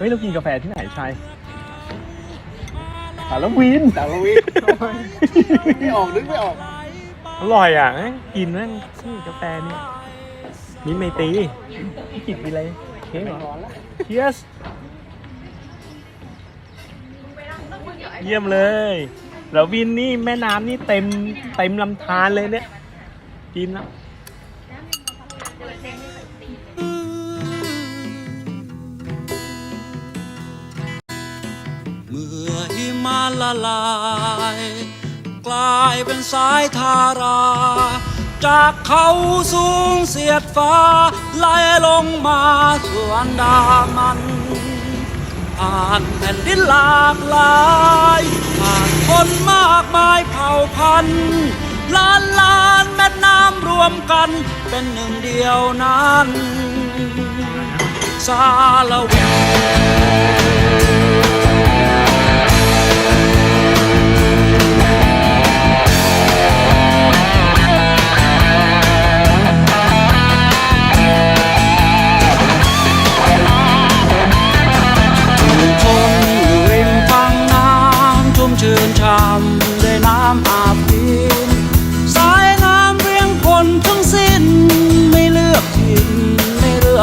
เฮ้ยเรากินกาแฟที่ไหนชายสารวินสารวิทย์ไม่ออกนึกไม่ออกอร่อยอะเอ้ยกินแม่งนี่กาแฟเนี่ยมิ้นท์ไมตรีพี่กินไปเลยเค้กเหรอร้อนแล้ว เชียสเยี่ยมเลยแล้ววินนี่แม่น้ำนี่เต็มเต็มลำธารเลยเนี่ย กินแล้ว มาละลาย กลายเป็นสายทารา จากเขาสูงเสียดฟ้าไหลลงมาสวนดามันผ่านแผ่นดินหลากหลายผ่านคนมากมายเผ่าพันธุ์ล้านล้านแม่น้ำรวมกัน เป็นหนึ่งเดียวนั้นสารวิ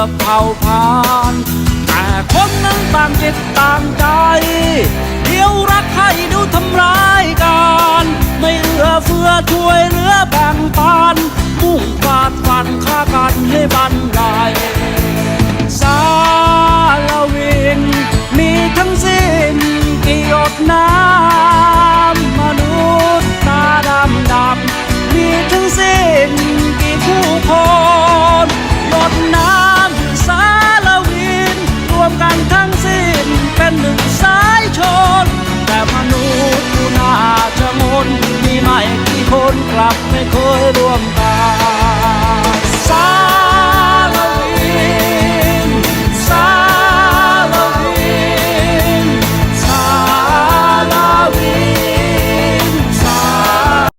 เลือกเผ่าพันธุ์แต่คนนั้นต่างจิตต่างใจ เดียวรักให้ดูท ลับไม่เคยร่วม